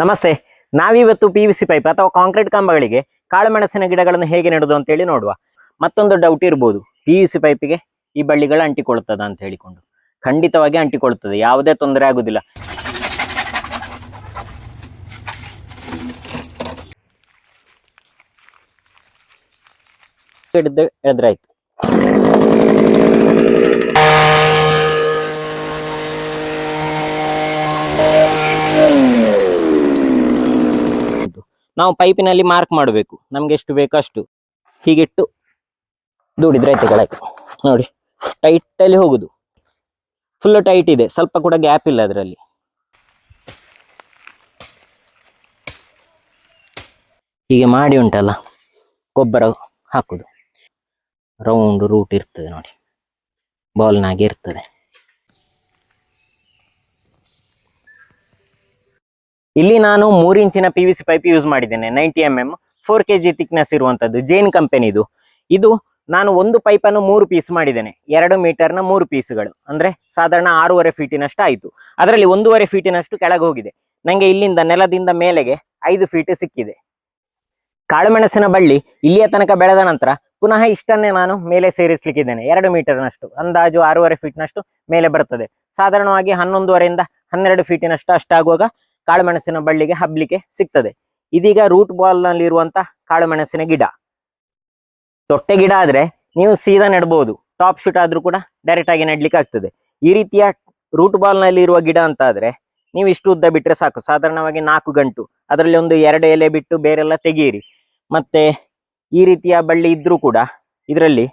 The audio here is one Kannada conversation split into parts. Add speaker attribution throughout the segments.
Speaker 1: ನಮಸ್ತೆ. ನಾವಿವತ್ತು ಪಿ ವಿ ಸಿ ಪೈಪ್ ಅಥವಾ ಕಾಂಕ್ರೀಟ್ ಕಂಬಗಳಿಗೆ ಕಾಳುಮೆಣಸಿನ ಗಿಡಗಳನ್ನು ಹೇಗೆ ನೆಡೋದು ಅಂತ ಹೇಳಿ ನೋಡುವ. ಮತ್ತೊಂದು ಡೌಟ್ ಇರ್ಬೋದು. ಪಿ ವಿ ಸಿ ಪೈಪಿಗೆ ಈ ಬಳ್ಳಿಗಳು ಅಂಟಿಕೊಳ್ಳುತ್ತದೆ ಅಂತ ಹೇಳಿಕೊಂಡು. ಖಂಡಿತವಾಗಿ ಅಂಟಿಕೊಳ್ಳುತ್ತದೆ. ಯಾವುದೇ ತೊಂದರೆ ಆಗುದಿಲ್ಲ. ಹಿಡಿದು ಎಳೆದ್ರಾಯ್ತು. ನಾವು ಪೈಪಿನಲ್ಲಿ ಮಾರ್ಕ್ ಮಾಡಬೇಕು. ನಮ್ಗೆ ಎಷ್ಟು ಬೇಕು ಅಷ್ಟು. ಹೀಗಿಟ್ಟು ದೂಡಿದ್ರೆ ಆಯ್ತು ಕೆಳಗೆ ನೋಡಿ ಟೈಟ್ ಅಲ್ಲಿ ಹೋಗುದು. ಫುಲ್ ಟೈಟ್ ಇದೆ. ಸ್ವಲ್ಪ ಕೂಡ ಗ್ಯಾಪ್ ಇಲ್ಲ ಅದರಲ್ಲಿ. ಹೀಗೆ ಮಾಡಿ ಉಂಟಲ್ಲ, ಗೊಬ್ಬರ ಹಾಕುದು. ರೌಂಡ್ ರೂಟ್ ಇರ್ತದೆ ನೋಡಿ. ಬಾಲ್ನಾಗೆ ಇರ್ತದೆ. ಇಲ್ಲಿ ನಾನು ಮೂರು ಇಂಚಿನ P V C pipe use ಮಾಡಿದ್ದೇನೆ ninety M M four K G thickness ಇರುವಂಥದ್ದು ಜೈನ್ ಕಂಪೆನಿದು ಇದು. ನಾನು ಒಂದು ಪೈಪನ್ನು ಮೂರು ಪೀಸ್ ಮಾಡಿದ್ದೇನೆ, ಎರಡು ಮೀಟರ್ನ ಮೂರು ಪೀಸ್ಗಳು ಅಂದ್ರೆ ಸಾಧಾರಣ ಆರೂವರೆ ಫೀಟಿನಷ್ಟು ಆಯಿತು. ಅದರಲ್ಲಿ ಒಂದೂವರೆ ಫೀಟಿನಷ್ಟು ಕೆಳಗೆ ಹೋಗಿದೆ. ನನಗೆ ಇಲ್ಲಿಂದ ನೆಲದಿಂದ ಮೇಲೆಗೆ ಐದು ಫೀಟ್ ಸಿಕ್ಕಿದೆ. ಕಾಳುಮೆಣಸಿನ ಬಳ್ಳಿ ಇಲ್ಲಿಯ ತನಕ ಬೆಳೆದ ನಂತರ ಪುನಃ ಇಷ್ಟನ್ನೇ ನಾನು ಮೇಲೆ ಸೇರಿಸ್ಲಿಕ್ಕಿದ್ದೇನೆ, ಎರಡು ಮೀಟರ್ನಷ್ಟು ಅಂದಾಜು ಆರೂವರೆ ಫೀಟ್ನಷ್ಟು ಮೇಲೆ ಬರ್ತದೆ. ಸಾಧಾರಣವಾಗಿ ಹನ್ನೊಂದುವರೆಯಿಂದ ಹನ್ನೆರಡು ಫೀಟಿನಷ್ಟು ಅಷ್ಟಾಗುವಾಗ ಕಾಳುಮೆಣಸಿನ ಬಳ್ಳಿಗೆ ಹಬ್ಲಿಕ್ಕೆ ಸಿಗ್ತದೆ. ಇದೀಗ ರೂಟ್ ಬಾಲ್ನಲ್ಲಿ ಇರುವಂತ ಕಾಳುಮೆಣಸಿನ ಗಿಡ. ತೊಟ್ಟೆ ಗಿಡ ಆದ್ರೆ ನೀವು ಸೀದಾ ನೆಡಬಹುದು ಟಾಪ್ ಶೂಟ್ ಆದ್ರೂ ಕೂಡ ಡೈರೆಕ್ಟ್ ಆಗಿ ನೆಡ್ಲಿಕ್ಕೆ ಆಗ್ತದೆ. ಈ ರೀತಿಯ ರೂಟ್ ಬಾಲ್ನಲ್ಲಿ ಇರುವ ಗಿಡ ಅಂತ ಆದ್ರೆ ನೀವು ಇಷ್ಟು ಉದ್ದ ಬಿಟ್ರೆ ಸಾಕು. ಸಾಧಾರಣವಾಗಿ ನಾಲ್ಕು ಗಂಟು. ಅದರಲ್ಲಿ ಒಂದು ಎರಡು ಎಲೆ ಬಿಟ್ಟು ಬೇರೆಲ್ಲ ತೆಗೀರಿ. ಮತ್ತೆ ಈ ರೀತಿಯ ಬಳ್ಳಿ ಇದ್ರೂ ಕೂಡ ಇದರಲ್ಲಿ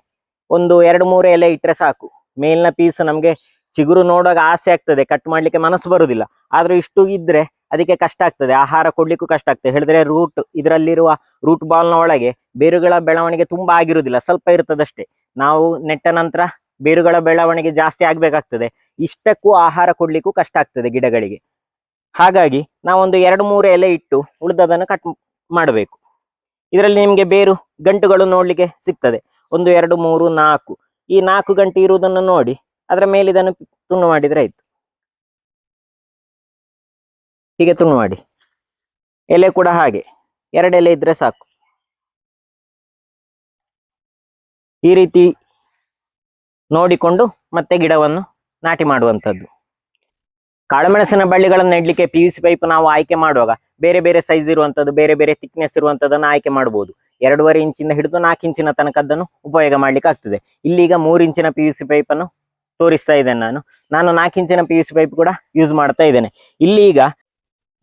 Speaker 1: ಒಂದು ಎರಡು ಮೂರು ಎಲೆ ಇಟ್ಟರೆ ಸಾಕು. ಮೇಲಿನ ಪೀಸ್ ನಮಗೆ ಚಿಗುರು ನೋಡುವಾಗ ಆಸೆ ಆಗ್ತದೆ. ಕಟ್ ಮಾಡ್ಲಿಕ್ಕೆ ಮನಸ್ಸು ಬರುವುದಿಲ್ಲ ಆದ್ರೂ ಇಷ್ಟು ಇದ್ರೆ ಅದಕ್ಕೆ ಕಷ್ಟ ಆಗ್ತದೆ, ಆಹಾರ ಕೊಡ್ಲಿಕ್ಕೂ ಕಷ್ಟ ಆಗ್ತದೆ. ಹೇಳಿದ್ರೆ ರೂಟ್ ಇದರಲ್ಲಿರುವ ರೂಟ್ ಬಾಲ್ನ ಒಳಗೆ ಬೇರುಗಳ ಬೆಳವಣಿಗೆ ತುಂಬಾ ಆಗಿರುವುದಿಲ್ಲ, ಸ್ವಲ್ಪ ಇರ್ತದಷ್ಟೇ. ನಾವು ನೆಟ್ಟ ನಂತರ ಬೇರುಗಳ ಬೆಳವಣಿಗೆ ಜಾಸ್ತಿ ಆಗ್ಬೇಕಾಗ್ತದೆ. ಇಷ್ಟಕ್ಕೂ ಆಹಾರ ಕೊಡ್ಲಿಕ್ಕೂ ಕಷ್ಟ ಆಗ್ತದೆ ಗಿಡಗಳಿಗೆ. ಹಾಗಾಗಿ ನಾವೊಂದು ಎರಡು ಮೂರು ಎಲೆ ಇಟ್ಟು ಉಳಿದದನ್ನು ಕಟ್ ಮಾಡಬೇಕು. ಇದರಲ್ಲಿ ನಿಮ್ಗೆ ಬೇರು ಗಂಟುಗಳು ನೋಡ್ಲಿಕ್ಕೆ ಸಿಗ್ತದೆ. ಒಂದು, ಎರಡು, ಮೂರು, ನಾಲ್ಕು. ಈ ನಾಲ್ಕು ಗಂಟೆ ಇರುವುದನ್ನು ನೋಡಿ, ಅದರ ಮೇಲೆ ಇದನ್ನು ತುಂಡು ಮಾಡಿದ್ರೆ ಆಯ್ತು. ಹೀಗೆ ತುಂಡು ಮಾಡಿ. ಎಲೆ ಕೂಡ ಹಾಗೆ. ಎರಡು ಎಲೆ ಇದ್ರೆ ಸಾಕು. ಈ ರೀತಿ ನೋಡಿಕೊಂಡು ಮತ್ತೆ ಗಿಡವನ್ನು ನಾಟಿ ಮಾಡುವಂಥದ್ದು. ಕಾಳುಮೆಣಸಿನ ಬಳ್ಳಿಗಳನ್ನು ನೆಡ್ಲಿಕ್ಕೆ ಪಿ ಯು ಸಿ ಪೈಪ್ ನಾವು ಆಯ್ಕೆ ಮಾಡುವಾಗ ಬೇರೆ ಬೇರೆ ಸೈಜ್ ಇರುವಂಥದ್ದು, ಬೇರೆ ಬೇರೆ ಥಿಕ್ನೆಸ್ ಇರುವಂಥದ್ದನ್ನು ಆಯ್ಕೆ ಮಾಡಬಹುದು ಎರಡೂವರೆ ಇಂಚಿನ ಹಿಡಿದು ನಾಲ್ಕು ಇಂಚಿನ ತನಕದ್ದನ್ನು ಉಪಯೋಗ ಮಾಡ್ಲಿಕ್ಕೆ ಆಗ್ತದೆ. ಇಲ್ಲಿಗ ಮೂರು ಇಂಚಿನ ಪಿ ಯು ಸಿ ಪೈಪ್ ಅನ್ನು ತೋರಿಸ್ತಾ ಇದ್ದೇನೆ ನಾನು. ನಾನು ನಾಲ್ಕು ಇಂಚಿನ ಪಿ ಯು ಸಿ ಪೈಪ್ ಕೂಡ ಯೂಸ್ ಮಾಡ್ತಾ ಇದ್ದೇನೆ. ಇಲ್ಲಿ ಈಗ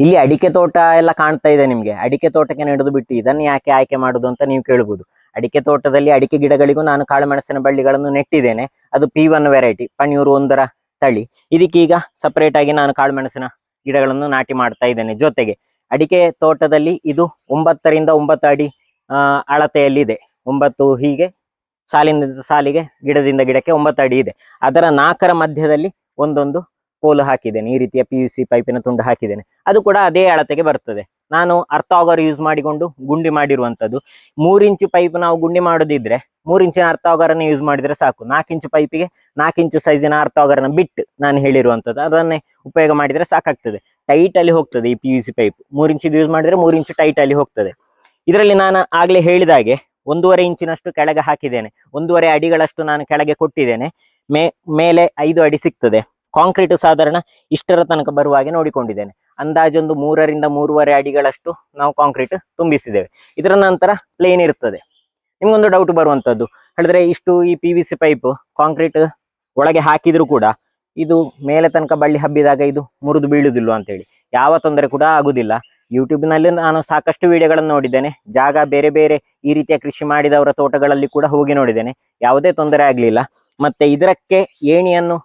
Speaker 1: ಇಲ್ಲಿ ಅಡಿಕೆ ತೋಟ ಎಲ್ಲ ಕಾಣ್ತಾ ಇದೆ ನಿಮ್ಗೆ. ಅಡಿಕೆ ತೋಟಕ್ಕೆ ನಡೆದು ಬಿಟ್ಟು ಇದನ್ನು ಯಾಕೆ ಆಯ್ಕೆ ಮಾಡುದು ಅಂತ ನೀವು ಕೇಳಬಹುದು ಅಡಿಕೆ ತೋಟದಲ್ಲಿ ಅಡಿಕೆ ಗಿಡಗಳಿಗೂ ನಾನು ಕಾಳುಮೆಣಸಿನ ಬಳ್ಳಿಗಳನ್ನು ನೆಟ್ಟಿದ್ದೇನೆ. ಅದು ಪಿ ಒನ್ ವೆರೈಟಿ ಪಣಿಯೂರು ಒಂದರ ತಳಿ. ಇದಕ್ಕೀಗ ಸಪರೇಟ್ ಆಗಿ ನಾನು ಕಾಳುಮೆಣಸಿನ ಗಿಡಗಳನ್ನು ನಾಟಿ ಮಾಡ್ತಾ ಇದ್ದೇನೆ. ಜೊತೆಗೆ ಅಡಿಕೆ ತೋಟದಲ್ಲಿ ಇದು ಒಂಬತ್ತರಿಂದ ಒಂಬತ್ತು ಅಡಿ ಅಳತೆಯಲ್ಲಿ ಅಳತೆಯಲ್ಲಿದೆ. ಒಂಬತ್ತು ಹೀಗೆ ಸಾಲಿನಿಂದ ಸಾಲಿಗೆ ಗಿಡದಿಂದ ಗಿಡಕ್ಕೆ ಒಂಬತ್ತು ಅಡಿ ಇದೆ. ಅದರ ನಾಲ್ಕರ ಮಧ್ಯದಲ್ಲಿ ಒಂದೊಂದು ಕೋಲು ಹಾಕಿದ್ದೇನೆ, ಈ ರೀತಿಯ ಪಿ ಯು ಸಿ ಪೈಪಿನ ತುಂಡು ಹಾಕಿದ್ದೇನೆ. ಅದು ಕೂಡ ಅದೇ ಅಳತೆಗೆ ಬರ್ತದೆ. ನಾನು ಅರ್ಥ ಆಗರ್ ಯೂಸ್ ಮಾಡಿಕೊಂಡು ಗುಂಡಿ ಮಾಡಿರುವಂಥದ್ದು. ಮೂರು ಇಂಚು ಪೈಪ್ ನಾವು ಗುಂಡಿ ಮಾಡೋದಿದ್ರೆ ಮೂರು ಇಂಚಿನ ಅರ್ಥ ಆಗರನ್ನು ಯೂಸ್ ಮಾಡಿದರೆ ಸಾಕು. ನಾಲ್ಕು ಇಂಚು ಪೈಪಿಗೆ ನಾಲ್ಕು ಇಂಚು ಸೈಜಿನ ಅರ್ಥ ಆಗರನ್ನು ಬಿಟ್ಟು ನಾನು ಹೇಳಿರುವಂಥದ್ದು. ಅದನ್ನೇ ಉಪಯೋಗ ಮಾಡಿದರೆ ಸಾಕಾಗ್ತದೆ. ಟೈಟ್ ಅಲ್ಲಿ ಹೋಗ್ತದೆ ಈ ಪಿ ಯು ಸಿ ಪೈಪ್ ಮೂರು ಇಂಚಿದು ಯೂಸ್ ಮಾಡಿದರೆ ಮೂರು ಇಂಚು ಟೈಟ್ ಅಲ್ಲಿ ಹೋಗ್ತದೆ. ಇದರಲ್ಲಿ ನಾನು ಆಗಲೇ ಹೇಳಿದಾಗೆ ಒಂದೂವರೆ ಇಂಚಿನಷ್ಟು ಕೆಳಗೆ ಹಾಕಿದ್ದೇನೆ. ಒಂದೂವರೆ ಅಡಿಗಳಷ್ಟು ನಾನು ಕೆಳಗೆ ಕೊಟ್ಟಿದ್ದೇನೆ. ಮೇ, ಮೇಲೆ ಐದು ಅಡಿ ಸಿಗ್ತದೆ. ಕಾಂಕ್ರೀಟ್ ಸಾಧಾರಣ ಇಷ್ಟರ ತನಕ ಬರುವ ಹಾಗೆ ನೋಡಿಕೊಂಡಿದ್ದೇನೆ. ಅಂದಾಜೊಂದು ಮೂರರಿಂದ ಮೂರುವರೆ ಅಡಿಗಳಷ್ಟು ನಾವು ಕಾಂಕ್ರೀಟ್ ತುಂಬಿಸಿದ್ದೇವೆ. ಇದರ ನಂತರ ಪ್ಲೇನ್ ಇರ್ತದೆ. ನಿಮ್ಗೊಂದು ಡೌಟ್ ಬರುವಂತದ್ದು. ಹೇಳಿದ್ರೆ ಇಷ್ಟು ಈ P V C pipe concrete ಒಳಗೆ ಹಾಕಿದ್ರು ಕೂಡ ಇದು ಮೇಲೆ ತನಕ ಬಳ್ಳಿ ಹಬ್ಬಿದಾಗ ಇದು ಮುರಿದು ಬೀಳುದಿಲ್ವ ಅಂತೇಳಿ. ಯಾವ ತೊಂದರೆ ಕೂಡ ಆಗುದಿಲ್ಲ. ಯೂಟ್ಯೂಬ್ನಲ್ಲಿ ನಾನು ಸಾಕಷ್ಟು ವಿಡಿಯೋಗಳನ್ನು ನೋಡಿದ್ದೇನೆ. ಜಾಗ ಬೇರೆ ಬೇರೆ ಈ ರೀತಿಯ ಕೃಷಿ ಮಾಡಿದವರ ತೋಟಗಳಲ್ಲಿ ಕೂಡ ಹೋಗಿ ನೋಡಿದ್ದೇನೆ. ಯಾವುದೇ ತೊಂದರೆ ಆಗಲಿಲ್ಲ. ಮತ್ತೆ ಇದಕ್ಕೆ ಏಣಿಯನ್ನು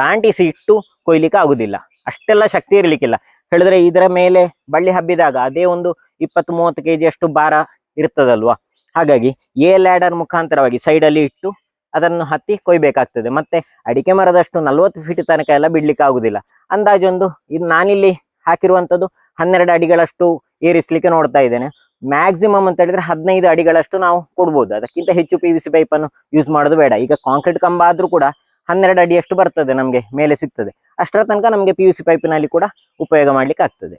Speaker 1: ತಾಂಟಿಸಿ ಇಟ್ಟು ಕೊಯ್ಲಿಕ್ಕೆ ಆಗುದಿಲ್ಲ. ಅಷ್ಟೆಲ್ಲ ಶಕ್ತಿ ಇರಲಿಕ್ಕಿಲ್ಲ. ಹೇಳಿದ್ರೆ ಇದರ ಮೇಲೆ ಬಳ್ಳಿ ಹಬ್ಬಿದಾಗ ಅದೇ ಒಂದು ಇಪ್ಪತ್ತು ಮೂವತ್ತು ಕೆಜಿ ಅಷ್ಟು ಭಾರ ಇರ್ತದಲ್ವಾ? ಹಾಗಾಗಿ ಎ ಲ್ಯಾಡರ್ ಮುಖಾಂತರವಾಗಿ ಸೈಡಲ್ಲಿ ಇಟ್ಟು ಅದನ್ನು ಹತ್ತಿ ಕೊಯ್ಬೇಕಾಗ್ತದೆ. ಮತ್ತೆ ಅಡಿಕೆ ಮರದಷ್ಟು ನಲ್ವತ್ತು ಫೀಟ್ ತನಕ ಎಲ್ಲ ಬಿಡ್ಲಿಕ್ಕೆ ಆಗುದಿಲ್ಲ. ಅಂದಾಜೊಂದು ಇದು ನಾನಿಲ್ಲಿ ಹಾಕಿರುವಂತದ್ದು ಹನ್ನೆರಡು ಅಡಿಗಳಷ್ಟು ಏರಿಸ್ಲಿಕ್ಕೆ ನೋಡ್ತಾ ಇದ್ದೇನೆ. ಮ್ಯಾಕ್ಸಿಮಮ್ ಅಂತ ಹೇಳಿದ್ರೆ ಹದಿನೈದು ಅಡಿಗಳಷ್ಟು ನಾವು ಕೊಡ್ಬೋದು. ಅದಕ್ಕಿಂತ ಹೆಚ್ಚು ಪಿ ವಿ ಸಿ ಪೈಪನ್ನು ಯೂಸ್ ಮಾಡೋದು ಬೇಡ. ಈಗ ಕಾಂಕ್ರೀಟ್ ಕಂಬ ಆದ್ರೂ ಕೂಡ ಹನ್ನೆರಡು ಅಡಿಯಷ್ಟು ಬರ್ತದೆ ನಮಗೆ, ಮೇಲೆ ಸಿಗ್ತದೆ. ಅಷ್ಟರ ತನಕ ನಮಗೆ ಪಿ ಯು ಸಿ ಪೈಪಿನಲ್ಲಿ ಕೂಡ ಉಪಯೋಗ ಮಾಡ್ಲಿಕ್ಕೆ ಆಗ್ತದೆ.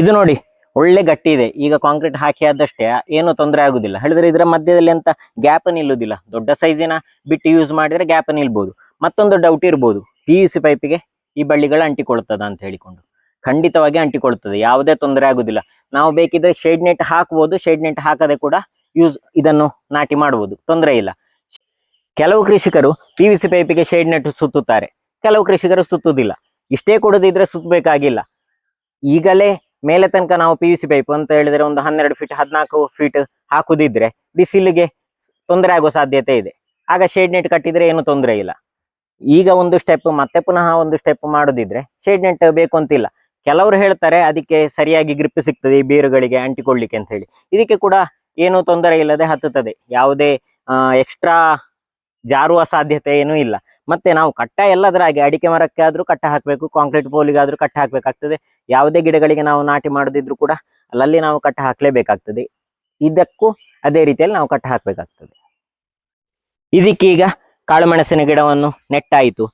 Speaker 1: ಇದು ನೋಡಿ, ಒಳ್ಳೆ ಗಟ್ಟಿ ಇದೆ. ಈಗ ಕಾಂಕ್ರೀಟ್ ಹಾಕಿ ಆದಷ್ಟೇ ಏನು ತೊಂದರೆ ಆಗುದಿಲ್ಲ. ಹೇಳಿದ್ರೆ ಇದರ ಮಧ್ಯದಲ್ಲಿ ಅಂತ ಗ್ಯಾಪ್ ನಿಲ್ಲುವುದಿಲ್ಲ ದೊಡ್ಡ ಸೈಜಿನ ಬಿಟ್ಟು ಯೂಸ್ ಮಾಡಿದ್ರೆ ಗ್ಯಾಪ್ ನಿಲ್ಬಹುದು ಮತ್ತೊಂದು ಡೌಟ್ ಇರ್ಬೋದು. ಪಿ ಯು ಸಿ ಪೈಪಿಗೆ ಈ ಬಳ್ಳಿಗಳು ಅಂಟಿಕೊಳ್ತದ ಅಂತ ಹೇಳಿಕೊಂಡು. ಖಂಡಿತವಾಗಿ ಅಂಟಿಕೊಳ್ತದೆ. ಯಾವುದೇ ತೊಂದರೆ ಆಗುದಿಲ್ಲ. ನಾವು ಬೇಕಿದ್ರೆ ಶೇಡ್ ನೆಟ್ ಹಾಕ್ಬೋದು. ಶೇಡ್ ನೆಟ್ ಹಾಕದೆ ಕೂಡ ಯೂಸ್ ಇದನ್ನು ನಾಟಿ ಮಾಡಬಹುದು ತೊಂದರೆ ಇಲ್ಲ. ಕೆಲವು ಕೃಷಿಕರು ಪಿ ವಿ ಸಿ ಪೈಪಿಗೆ ಶೇಡ್ ನೆಟ್ ಸುತ್ತುತ್ತಾರೆ. ಕೆಲವು ಕೃಷಿಕರು ಸುತ್ತುವುದಿಲ್ಲ. ಇಷ್ಟೇ ಕೊಡದಿದ್ರೆ ಸುತ್ತಬೇಕಾಗಿಲ್ಲ. ಈಗಲೇ ಮೇಲೆ ತನಕ ನಾವು ಪಿ ವಿ ಸಿ ಪೈಪ್ ಅಂತ ಹೇಳಿದ್ರೆ ಒಂದು ಹನ್ನೆರಡು ಫೀಟ್ ಹದಿನಾಲ್ಕು ಫೀಟ್ ಹಾಕುದಿದ್ರೆ ಬಿಸಿಲಿಗೆ ತೊಂದರೆ ಆಗುವ ಸಾಧ್ಯತೆ ಇದೆ. ಆಗ ಶೇಡ್ ನೆಟ್ ಕಟ್ಟಿದ್ರೆ ಏನು ತೊಂದರೆ ಇಲ್ಲ. ಈಗ ಒಂದು ಸ್ಟೆಪ್ ಮತ್ತೆ ಪುನಃ ಒಂದು ಸ್ಟೆಪ್ ಮಾಡೋದಿದ್ರೆ ಶೇಡ್ ನೆಟ್ ಬೇಕು ಅಂತಿಲ್ಲ. ಕೆಲವರು ಹೇಳ್ತಾರೆ ಅದಕ್ಕೆ ಸರಿಯಾಗಿ ಗ್ರಿಪ್ ಸಿಗ್ತದೆ ಈ ಬೇರುಗಳಿಗೆ ಅಂಟಿಕೊಳ್ಳಿಕ್ಕೆ ಅಂತ ಹೇಳಿ. ಇದಕ್ಕೆ ಕೂಡ ಏನು ತೊಂದರೆ ಇಲ್ಲದೆ ಹತ್ತುತ್ತದೆ. ಯಾವುದೇ ಎಕ್ಸ್ಟ್ರಾ ಜಾರುವ ಸಾಧ್ಯತೆ ಏನೂ ಇಲ್ಲ. ಮತ್ತೆ ನಾವು ಕಟ್ಟ ಎಲ್ಲದರ ಹಾಗೆ ಅಡಿಕೆ ಮರಕ್ಕೆ ಆದ್ರೂ ಕಟ್ಟ ಹಾಕಬೇಕು, ಕಾಂಕ್ರೀಟ್ ಪೋಲಿಗಾದ್ರೂ ಕಟ್ಟ ಹಾಕ್ಬೇಕಾಗ್ತದೆ. ಯಾವುದೇ ಗಿಡಗಳಿಗೆ ನಾವು ನಾಟಿ ಮಾಡದಿದ್ರು ಕೂಡ ಅಲ್ಲಲ್ಲಿ ನಾವು ಕಟ್ಟ ಹಾಕ್ಲೇಬೇಕಾಗ್ತದೆ. ಇದಕ್ಕೂ ಅದೇ ರೀತಿಯಲ್ಲಿ ನಾವು ಕಟ್ಟ ಹಾಕಬೇಕಾಗ್ತದೆ. ಇದಕ್ಕೀಗ ಕಾಳುಮೆಣಸಿನ ಗಿಡವನ್ನು ನೆಟ್ಟಾಯಿತು.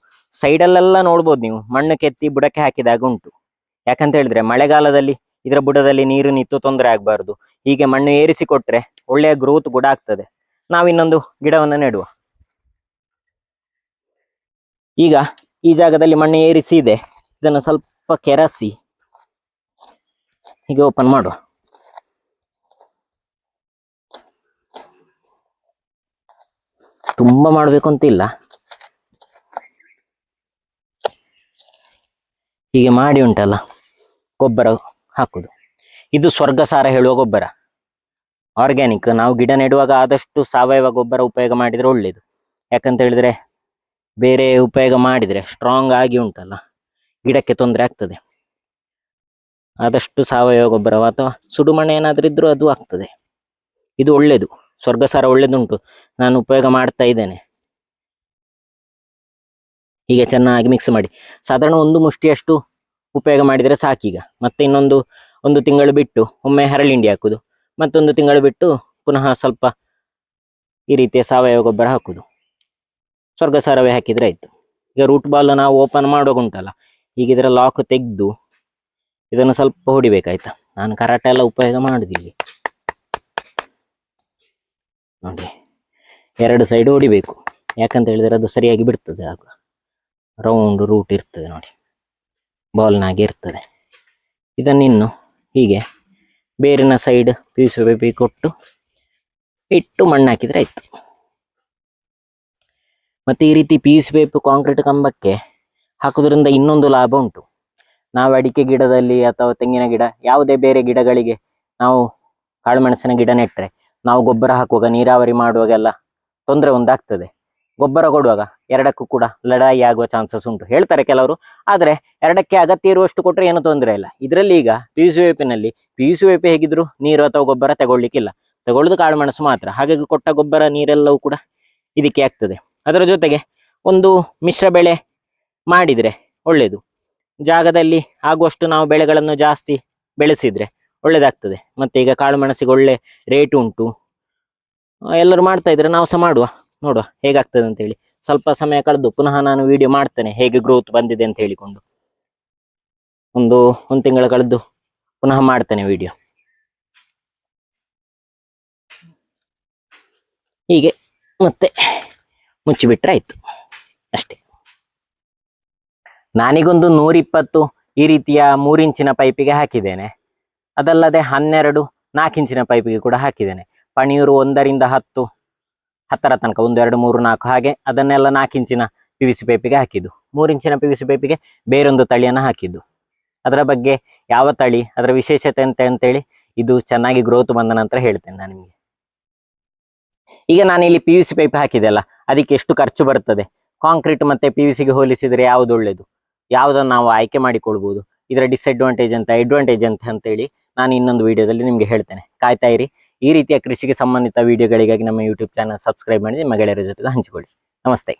Speaker 1: ಸೈಡಲ್ಲೆಲ್ಲ ನೋಡ್ಬೋದು ನೀವು, ಮಣ್ಣು ಕೆತ್ತಿ ಬುಡಕ್ಕೆ ಹಾಕಿದಾಗ ಉಂಟು. ಯಾಕಂತ ಹೇಳಿದ್ರೆ ಮಳೆಗಾಲದಲ್ಲಿ ಇದರ ಬುಡದಲ್ಲಿ ನೀರು ನಿಂತು ತೊಂದರೆ ಆಗಬಾರ್ದು. ಹೀಗೆ ಮಣ್ಣು ಏರಿಸಿ ಕೊಟ್ರೆ ಒಳ್ಳೆಯ ಗ್ರೋತ್ ಕೂಡ ಆಗ್ತದೆ. ನಾವು ಇನ್ನೊಂದು ಗಿಡವನ್ನು ನೆಡುವ. ಈಗ ಈ ಜಾಗದಲ್ಲಿ ಮಣ್ಣು ಏರಿಸಿ ಇದೆ. ಇದನ್ನು ಸ್ವಲ್ಪ ಕೆರಸಿ. ಹೀಗೆ ಓಪನ್ ಮಾಡುವ. ತುಂಬಾ ಮಾಡಬೇಕು ಅಂತ ಇಲ್ಲ. ಹೀಗೆ ಮಾಡಿ ಉಂಟಲ್ಲ, ಗೊಬ್ಬರ ಹಾಕುದು. ಇದು ಸ್ವರ್ಗಸಾರ ಹೇಳುವ ಗೊಬ್ಬರ. ಆರ್ಗ್ಯಾನಿಕ್ ನಾವು ಗಿಡ ನೆಡುವಾಗ ಆದಷ್ಟು ಸಾವಯವ ಗೊಬ್ಬರ ಉಪಯೋಗ ಮಾಡಿದ್ರೆ ಒಳ್ಳೇದು. ಯಾಕಂತ ಹೇಳಿದ್ರೆ ಬೇರೆ ಉಪಯೋಗ ಮಾಡಿದರೆ ಸ್ಟ್ರಾಂಗ್ ಆಗಿ ಉಂಟಲ್ಲ, ಗಿಡಕ್ಕೆ ತೊಂದರೆ ಆಗ್ತದೆ. ಆದಷ್ಟು ಸಾವಯವ ಗೊಬ್ಬರ ಅಥವಾ ಸುಡುಮಣೆ ಏನಾದರೂ ಇದ್ದರೂ ಅದು ಆಗ್ತದೆ. ಇದು ಒಳ್ಳೇದು ಸ್ವರ್ಗಸಾರ ಒಳ್ಳೆಯದುಂಟು ನಾನು ಉಪಯೋಗ ಮಾಡ್ತಾ ಇದ್ದೇನೆ. ಹೀಗೆ ಚೆನ್ನಾಗಿ ಮಿಕ್ಸ್ ಮಾಡಿ. ಸಾಧಾರಣ ಒಂದು ಮುಷ್ಟಿಯಷ್ಟು ಉಪಯೋಗ ಮಾಡಿದರೆ ಸಾಕೀಗ. ಮತ್ತೆ ಇನ್ನೊಂದು ಒಂದು ತಿಂಗಳು ಬಿಟ್ಟು ಒಮ್ಮೆ ಹರಳಿಂಡಿ ಹಾಕೋದು, ಮತ್ತೊಂದು ತಿಂಗಳು ಬಿಟ್ಟು ಪುನಃ ಸ್ವಲ್ಪ ಈ ರೀತಿಯ ಸಾವಯವ ಗೊಬ್ಬರ ಹಾಕುದು. ಸ್ವರ್ಗಸಾರವೇ ಹಾಕಿದ್ರೆ ಆಯಿತು. ಈಗ ರೂಟ್ ಬಾಲ್ ನಾವು ಓಪನ್ ಮಾಡೋಕೆ ಉಂಟಲ್ಲ ಈಗ ಇದರ ಲಾಕ್ ತೆಗೆದು ಇದನ್ನು ಸ್ವಲ್ಪ ಹೊಡಿಬೇಕಾಯ್ತಾ? ನಾನು ಕರಾಟೆ ಎಲ್ಲ ಉಪಯೋಗ ಮಾಡಿದೀವಿ ನೋಡಿ, ಎರಡು ಸೈಡ್ ಹೊಡಿಬೇಕು. ಯಾಕಂತ ಹೇಳಿದ್ರೆ ಅದು ಸರಿಯಾಗಿ ಬಿಡ್ತದೆ ಆಗ. ರೌಂಡ್ ರೂಟ್ ಇರ್ತದೆ ನೋಡಿ. ಬಾಲ್ನಾಗೆ ಇರ್ತದೆ. ಇದನ್ನಿನ್ನು ಹೀಗೆ ಬೇರಿನ ಸೈಡ್ ಪೀಸು ಬೇಬಿ ಕೊಟ್ಟು ಇಟ್ಟು ಮಣ್ಣು ಹಾಕಿದರೆ ಆಯ್ತು. ಮತ್ತೆ ಈ ರೀತಿ ಪೀಸ್ ಬೇಕು ಕಾಂಕ್ರೀಟ್ ಕಂಬಕ್ಕೆ ಹಾಕೋದ್ರಿಂದ ಇನ್ನೊಂದು ಲಾಭ ಉಂಟು. ನಾವು ಅಡಿಕೆ ಗಿಡದಲ್ಲಿ ಅಥವಾ ತೆಂಗಿನ ಗಿಡ, ಯಾವುದೇ ಬೇರೆ ಗಿಡಗಳಿಗೆ ನಾವು ಕಾಳುಮೆಣಸಿನ ಗಿಡ ನೆಟ್ಟರೆ ನಾವು ಗೊಬ್ಬರ ಹಾಕುವಾಗ, ನೀರಾವರಿ ಮಾಡುವಾಗೆಲ್ಲ ತೊಂದರೆ ಒಂದಾಗ್ತದೆ ಗೊಬ್ಬರ ಕೊಡುವಾಗ ಎರಡಕ್ಕೂ ಕೂಡ ಲಡಾಯಿ ಆಗುವ ಚಾನ್ಸಸ್ ಉಂಟು. ಹೇಳ್ತಾರೆ ಕೆಲವರು, ಆದರೆ ಎರಡಕ್ಕೆ ಅಗತ್ಯ ಇರುವಷ್ಟು ಕೊಟ್ಟರೆ ಏನು ತೊಂದರೆ ಇಲ್ಲ. ಇದರಲ್ಲಿ ಈಗ ಪಿ ಯು ಸಿ ವೇಪಿನಲ್ಲಿ ಪಿ ಯು ಸಿ ವೇಪಿ ಹೇಗಿದ್ರು ನೀರು ಅಥವಾ ಗೊಬ್ಬರ ತಗೊಳ್ಳಿಕ್ಕಿಲ್ಲ. ತಗೊಳ್ಳೋದು ಕಾಳುಮೆಣಸು ಮಾತ್ರ. ಹಾಗಾಗಿ ಕೊಟ್ಟ ಗೊಬ್ಬರ ನೀರೆಲ್ಲವೂ ಕೂಡ ಇದಕ್ಕೆ ಆಗ್ತದೆ. ಅದರ ಜೊತೆಗೆ ಒಂದು ಮಿಶ್ರ ಬೆಳೆ ಮಾಡಿದರೆ ಒಳ್ಳೆಯದು ಜಾಗದಲ್ಲಿ ಆಗುವಷ್ಟು ನಾವು ಬೆಳೆಗಳನ್ನು ಜಾಸ್ತಿ ಬೆಳೆಸಿದ್ರೆ ಒಳ್ಳೇದಾಗ್ತದೆ. ಮತ್ತೆ ಈಗ ಕಾಳು ಮೆಣಸಿಗೆ ಒಳ್ಳೆ ರೇಟ್ ಉಂಟು. ಎಲ್ಲರೂ ಮಾಡ್ತಾ ಇದ್ರೆ ನಾವು ಸಹ ಮಾಡುವ. ನೋಡುವ ಹೇಗಾಗ್ತದೆ ಅಂತ ಹೇಳಿ ಸ್ವಲ್ಪ ಸಮಯ ಕಳೆದು ಪುನಃ ನಾನು ವಿಡಿಯೋ ಮಾಡ್ತೇನೆ. ಹೇಗೆ ಗ್ರೋತ್ ಬಂದಿದೆ ಅಂತ ಹೇಳಿಕೊಂಡು. ಒಂದು ಒಂದು ತಿಂಗಳ ಕಳೆದು ಪುನಃ ಮಾಡ್ತೇನೆ ವಿಡಿಯೋ ಹೀಗೆ ಮತ್ತೆ. ಮುಚ್ಚಿಬಿಟ್ರೆ ಆಯ್ತು. ಅಷ್ಟೇ. ನಾನಿಗೊಂದು ನೂರಿಪ್ಪತ್ತು ಈ ರೀತಿಯ ಮೂರಿಂಚಿನ ಪೈಪಿಗೆ ಹಾಕಿದ್ದೇನೆ. ಅದಲ್ಲದೆ ಹನ್ನೆರಡು ನಾಲ್ಕಿಂಚಿನ ಪೈಪಿಗೆ ಕೂಡ ಹಾಕಿದ್ದೇನೆ. ಪಣಿಯೂರು ಒಂದರಿಂದ ಹತ್ತು, ಹತ್ತರ ತನಕ ಒಂದು, ಎರಡು, ಮೂರು, ನಾಲ್ಕು ಹಾಗೆ ಅದನ್ನೆಲ್ಲ ನಾಲ್ಕಿಂಚಿನ ಪಿ ವಿ ಸಿ ಪೈಪಿಗೆ ಹಾಕಿದ್ದು. ಮೂರಿಂಚಿನ ಪಿ ವಿ ಸಿ ಪೈಪಿಗೆ ಬೇರೊಂದು ತಳಿಯನ್ನು ಹಾಕಿದ್ದು. ಅದರ ಬಗ್ಗೆ ಯಾವ ತಳಿ, ಅದರ ವಿಶೇಷತೆ ಅಂತ ಅಂತೇಳಿ ಇದು ಚೆನ್ನಾಗಿ ಗ್ರೋತ್ ಬಂದ ನಂತರ ಹೇಳ್ತೇನೆ ನಾನು ನಿಮಗೆ. ಈಗ ನಾನು ಇಲ್ಲಿ ಪಿ ಯು ಸಿ ಪೈಪ್ ಹಾಕಿದೆ ಅಲ್ಲ ಅದಕ್ಕೆ ಎಷ್ಟು ಖರ್ಚು ಬರ್ತದೆ? ಕಾಂಕ್ರೀಟ್ ಮತ್ತೆ ಪಿ ಯು ಸಿಗೆ ಹೋಲಿಸಿದರೆ ಯಾವುದು ಒಳ್ಳೆಯದು ಯಾವುದನ್ನು ನಾವು ಆಯ್ಕೆ ಮಾಡಿಕೊಳ್ಬೋದು? ಇದರ ಡಿಸ್ಅಡ್ವಾಂಟೇಜ್ ಅಂತ ಅಡ್ವಾಂಟೇಜ್ ಅಂತ ಅಂತೇಳಿ ನಾನು ಇನ್ನೊಂದು ವಿಡಿಯೋದಲ್ಲಿ ನಿಮಗೆ ಹೇಳ್ತೇನೆ. ಕಾಯ್ತಾ ಇರಿ. ಈ ರೀತಿಯ ಕೃಷಿಗೆ ಸಂಬಂಧಿತ ವಿಡಿಯೋಗಳಿಗಾಗಿ ನಮ್ಮ ಯೂಟ್ಯೂಬ್ ಚಾನಲ್ ಸಬ್ಸ್ಕ್ರೈಬ್ ಮಾಡಿ ನಿಮ್ಮ ಗೆಳೆಯರ ಜೊತೆ ಹಂಚಿಕೊಳ್ಳಿ. ನಮಸ್ತೆ.